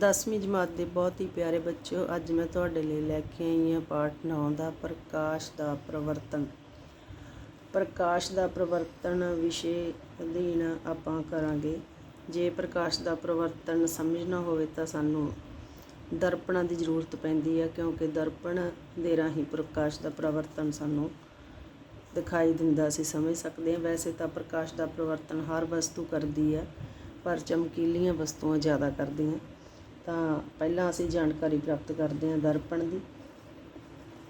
ਦਸਵੀਂ ਜਮਾਤ ਦੇ ਬਹੁਤ ਹੀ ਪਿਆਰੇ ਬੱਚਿਓ, ਅੱਜ ਮੈਂ ਤੁਹਾਡੇ ਲਈ ਲੈ ਕੇ ਆਈ ਹਾਂ ਪਾਠ 9 ਦਾ ਪ੍ਰਕਾਸ਼ ਦਾ ਪ੍ਰਵਰਤਨ। ਪ੍ਰਕਾਸ਼ ਦਾ ਪ੍ਰਵਰਤਨ ਵਿਸ਼ੇ ਅਧੀਨ ਆਪਾਂ ਕਰਾਂਗੇ। ਜੇ ਪ੍ਰਕਾਸ਼ ਦਾ ਪ੍ਰਵਰਤਨ ਸਮਝਣਾ ਹੋਵੇ ਤਾਂ ਸਾਨੂੰ ਦਰਪਣਾਂ ਦੀ ਜ਼ਰੂਰਤ ਪੈਂਦੀ ਹੈ ਕਿਉਂਕਿ ਦਰਪਣ ਦੇ ਰਾਹੀਂ ਪ੍ਰਕਾਸ਼ ਦਾ ਪ੍ਰਵਰਤਨ ਸਾਨੂੰ ਦਿਖਾਈ ਦਿੰਦਾ ਅਸੀਂ ਸਮਝ ਸਕਦੇ ਹਾਂ। ਵੈਸੇ ਤਾਂ ਪ੍ਰਕਾਸ਼ ਦਾ ਪ੍ਰਵਰਤਨ ਹਰ ਵਸਤੂ ਕਰਦੀ ਹੈ ਪਰ ਚਮਕੀਲੀਆਂ ਵਸਤੂਆਂ ਜ਼ਿਆਦਾ ਕਰਦੀਆਂ ਤਾਂ ਪਹਿਲਾਂ ਅਸੀਂ ਜਾਣਕਾਰੀ ਪ੍ਰਾਪਤ ਕਰਦੇ ਹਾਂ ਦਰਪਣ ਦੀ।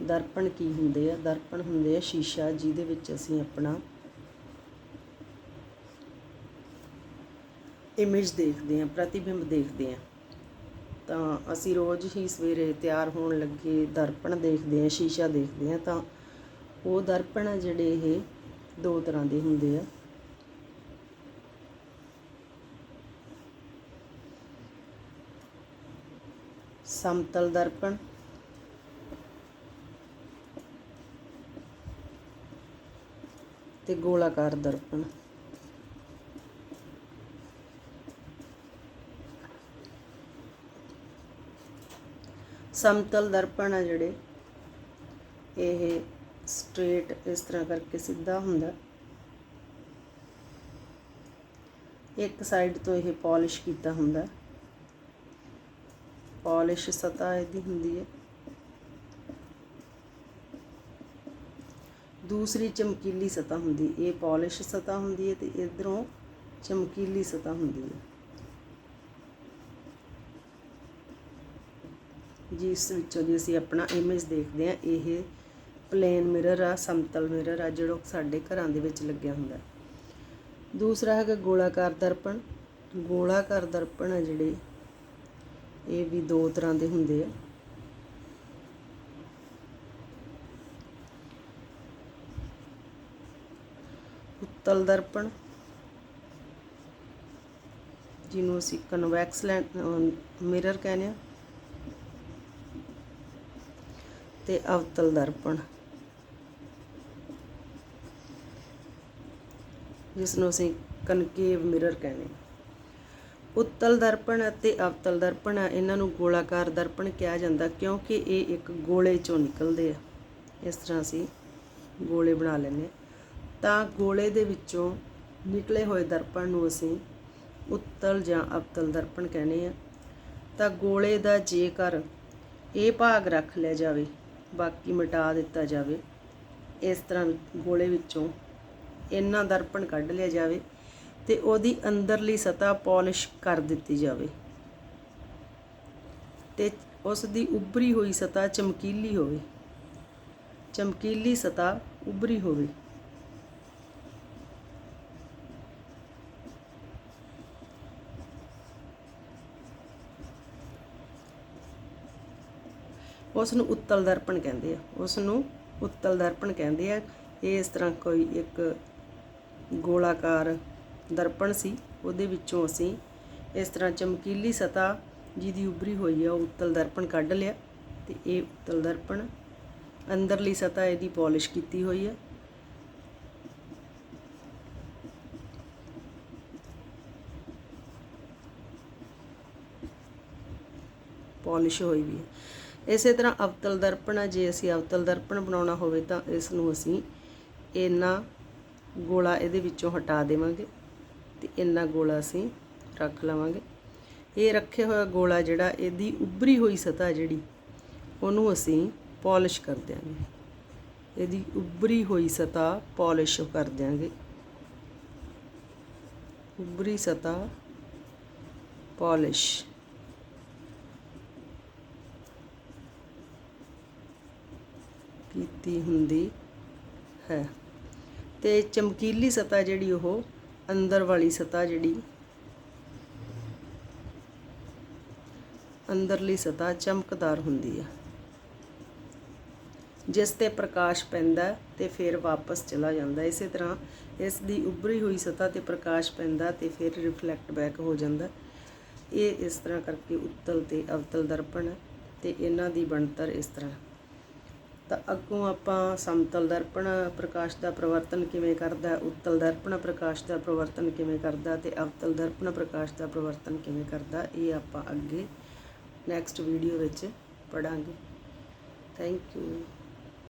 ਦਰਪਣ ਕੀ ਹੁੰਦੇ ਆ? ਦਰਪਣ ਹੁੰਦੇ ਆ ਸ਼ੀਸ਼ਾ ਜਿਹਦੇ ਵਿੱਚ ਅਸੀਂ ਆਪਣਾ ਇਮੇਜ ਦੇਖਦੇ ਹਾਂ, ਪ੍ਰਤੀਬਿੰਬ ਦੇਖਦੇ ਹਾਂ। ਤਾਂ ਅਸੀਂ ਰੋਜ਼ ਹੀ ਸਵੇਰੇ ਤਿਆਰ ਹੋਣ ਲੱਗੇ ਦਰਪਣ ਦੇਖਦੇ ਹਾਂ, ਸ਼ੀਸ਼ਾ ਦੇਖਦੇ ਹਾਂ ਤਾਂ ਉਹ ਦਰਪਣ ਆ ਜਿਹੜੇ ਇਹ ਦੋ ਤਰ੍ਹਾਂ ਦੇ ਹੁੰਦੇ ਆ। ਸਮਤਲ ਦਰਪਣ। ਤੇ ਗੋਲਾਕਾਰ ਦਰਪਣ। ਸਮਤਲ ਦਰਪਣ ਆ ਜਿਹੜੇ, ਇਹ ਸਟ੍ਰੇਟ ਇਸ ਤਰ੍ਹਾਂ ਕਰਕੇ ਸਿੱਧਾ ਹੁੰਦਾ। ਇੱਕ ਸਾਈਡ ਤੋਂ ਇਹ ਪਾਲਿਸ਼ ਕੀਤਾ ਹੁੰਦਾ। ਪਾਲਿਸ਼ ਸਤ੍ਹਾ ਇਹਦੀ ਹੁੰਦੀ ਹੈ। ਦੂਸਰੀ ਚਮਕੀਲੀ ਸਤ੍ਹਾ ਹੁੰਦੀ, ਇਹ ਪਾਲਿਸ਼ ਸਤ੍ਹਾ ਹੁੰਦੀ ਹੈ ਤੇ ਇਧਰੋਂ ਚਮਕੀਲੀ ਸਤ੍ਹਾ ਹੁੰਦੀ ਹੈ। ਜਿਸ ਵਿੱਚੋਂ ਦੀ ਅਸੀਂ ਆਪਣਾ ਇਮੇਜ ਦੇਖਦੇ ਹਾਂ, ਇਹ ਪਲੇਨ ਮਿਰਰ ਆ, ਸਮਤਲ ਮਿਰਰ ਆ, ਜਿਹੜਾ ਸਾਡੇ ਘਰਾਂ ਦੇ ਵਿੱਚ ਲੱਗਿਆ ਹੁੰਦਾ ਦੂਸਰਾ ਹੈਗਾ ਗੋਲਾਕਾਰ ਦਰਪਣ। ਗੋਲਾਕਾਰ ਦਰਪਣ ਆ ਜਿਹੜੇ ਇਹ ਵੀ ਦੋ ਤਰ੍ਹਾਂ ਦੇ ਹੁੰਦੇ ਆ। ਉੱਤਲ ਦਰਪਣ, ਜਿਹਨੂੰ ਅਸੀਂ ਕਨਵੈਕਸ ਮਿਰਰ ਕਹਿੰਦੇ ਆ, ਤੇ ਅਵਤਲ ਦਰਪਣ ਜਿਸ ਨੂੰ ਅਸੀਂ ਕਨਕੇਵ ਮਿਰਰ ਕਹਿੰਦੇ ਹਾਂ ਉੱਤਲ ਦਰਪਣ ਅਤੇ ਅਵਤਲ ਦਰਪਣ, ਇਹਨਾਂ ਨੂੰ ਗੋਲਾਕਾਰ ਦਰਪਣ ਕਿਹਾ ਜਾਂਦਾ ਕਿਉਂਕਿ ਇਹ ਇੱਕ ਗੋਲੇ ਚੋਂ ਨਿਕਲਦੇ ਆ। ਇਸ ਤਰ੍ਹਾਂ ਅਸੀਂ ਗੋਲੇ ਬਣਾ ਲੈਂਦੇ ਤਾਂ ਗੋਲੇ ਦੇ ਵਿੱਚੋਂ ਨਿਕਲੇ ਹੋਏ ਦਰਪਣ ਨੂੰ ਅਸੀਂ ਉੱਤਲ ਜਾਂ ਅਵਤਲ ਦਰਪਣ ਕਹਿੰਦੇ ਆ ਤਾਂ ਗੋਲੇ ਦਾ ਜੇਕਰ ਇਹ ਭਾਗ ਰੱਖ ਲਿਆ ਜਾਵੇ, ਬਾਕੀ ਮਿਟਾ ਦਿੱਤਾ ਜਾਵੇ, ਇਸ ਤਰ੍ਹਾਂ ਗੋਲੇ ਵਿੱਚੋਂ ਇੰਨਾ ਦਰਪਣ ਕੱਢ ਲਿਆ ਜਾਵੇ। ਤੇ ਉਹਦੀ ਅੰਦਰਲੀ ਸਤ੍ਹਾ ਪਾਲਿਸ਼ ਕਰ ਦਿੱਤੀ ਜਾਵੇ। ਤੇ ਉਸ ਦੀ ਉੱਭਰੀ ਹੋਈ ਸਤ੍ਹਾ ਚਮਕੀਲੀ ਹੋਵੇ। ਚਮਕੀਲੀ ਸਤ੍ਹਾ ਉੱਭਰੀ ਹੋਵੇ। ਉਸ ਨੂੰ ਉੱਤਲ ਦਰਪਣ ਕਹਿੰਦੇ ਆ। ਉਸ ਨੂੰ ਉੱਤਲ ਦਰਪਣ ਕਹਿੰਦੇ ਆ। ਇਹ ਇਸ ਤਰ੍ਹਾਂ ਕੋਈ ਇੱਕ ਗੋਲਾਕਾਰ ਦਰਪਣ ਸੀ, ਉਹਦੇ ਵਿੱਚੋਂ ਅਸੀਂ ਇਸ ਤਰ੍ਹਾਂ ਚਮਕੀਲੀ ਸਤ੍ਹਾ ਜਿਹਦੀ ਉਭਰੀ ਹੋਈ ਆ, ਉਹ ਉੱਤਲ ਦਰਪਣ ਕੱਢ ਲਿਆ ਤੇ ਇਹ ਉੱਤਲ ਦਰਪਣ ਅੰਦਰਲੀ ਸਤ੍ਹਾ ਇਹਦੀ ਪਾਲਿਸ਼ ਕੀਤੀ ਹੋਈ ਹੈ ਪਾਲਿਸ਼ ਹੋਈ ਵੀ ਹੈ ਇਸੇ ਤਰ੍ਹਾਂ ਅਵਤਲ ਦਰਪਣ ਆ, ਜੇ ਅਸੀਂ ਅਵਤਲ ਦਰਪਣ ਬਣਾਉਣਾ ਹੋਵੇ ਤਾਂ ਇਸ ਨੂੰ ਅਸੀਂ ਇਹਨਾਂ ਗੋਲਾ ਇਹਦੇ ਵਿੱਚੋਂ ਹਟਾ ਦੇਵਾਂਗੇ। ਤੇ ਇੰਨਾ ਗੋਲਾ ਅਸੀਂ ਰੱਖ ਲਵਾਂਗੇ। ਇਹ ਰੱਖਿਆ ਹੋਇਆ ਗੋਲਾ ਜਿਹੜਾ ਇਹਦੀ ਉੱਭਰੀ ਹੋਈ ਸਤ੍ਹਾ ਜਿਹੜੀ, ਉਹਨੂੰ ਅਸੀਂ ਪਾਲਿਸ਼ ਕਰ ਦਿਆਂਗੇ। ਇਹਦੀ ਉੱਭਰੀ ਹੋਈ ਸਤ੍ਹਾ ਪਾਲਿਸ਼ ਕਰ ਦਿਆਂਗੇ। ਉੱਭਰੀ ਸਤ੍ਹਾ ਪਾਲਿਸ਼। ਕੀਤੀ ਹੁੰਦੀ ਹੈ। ਤੇ ਚਮਕੀਲੀ ਸਤ੍ਹਾ ਜਿਹੜੀ ਉਹ ਅੰਦਰ ਵਾਲੀ ਸਤ੍ਹਾ ਜਿਹੜੀ, ਅੰਦਰਲੀ ਸਤ੍ਹਾ ਚਮਕਦਾਰ ਹੁੰਦੀ ਹੈ ਜਿਸ ਤੇ ਪ੍ਰਕਾਸ਼ ਪੈਂਦਾ ਤੇ ਫਿਰ ਵਾਪਸ ਚਲਾ ਜਾਂਦਾ ਇਸੇ ਤਰ੍ਹਾਂ ਇਸ ਦੀ ਉੱਭਰੀ ਹੋਈ ਸਤ੍ਹਾ ਤੇ ਪ੍ਰਕਾਸ਼ ਪੈਂਦਾ ਤੇ ਫਿਰ ਰਿਫਲੈਕਟ ਬੈਕ ਹੋ ਜਾਂਦਾ ਇਹ ਇਸ ਤਰ੍ਹਾਂ ਕਰਕੇ ਉੱਤਲ ਤੇ ਅਵਤਲ ਦਰਪਣ ਤੇ ਇਹਨਾਂ ਦੀ ਬਣਤਰ ਇਸ ਤਰ੍ਹਾਂ ਤਾਂ ਅੱਗੋਂ ਆਪਾਂ ਸਮਤਲ ਦਰਪਣ ਪ੍ਰਕਾਸ਼ ਦਾ ਪ੍ਰਵਰਤਨ ਕਿਵੇਂ ਕਰਦਾ, ਉੱਤਲ ਦਰਪਣ ਪ੍ਰਕਾਸ਼ ਦਾ ਪ੍ਰਵਰਤਨ ਕਿਵੇਂ ਕਰਦਾ ਤੇ ਅਵਤਲ ਦਰਪਣ ਪ੍ਰਕਾਸ਼ ਦਾ ਪ੍ਰਵਰਤਨ ਕਿਵੇਂ ਕਰਦਾ, ਇਹ ਆਪਾਂ ਅੱਗੇ ਨੈਕਸਟ ਵੀਡੀਓ ਵਿੱਚ ਪੜਾਂਗੇ ਥੈਂਕ ਯੂ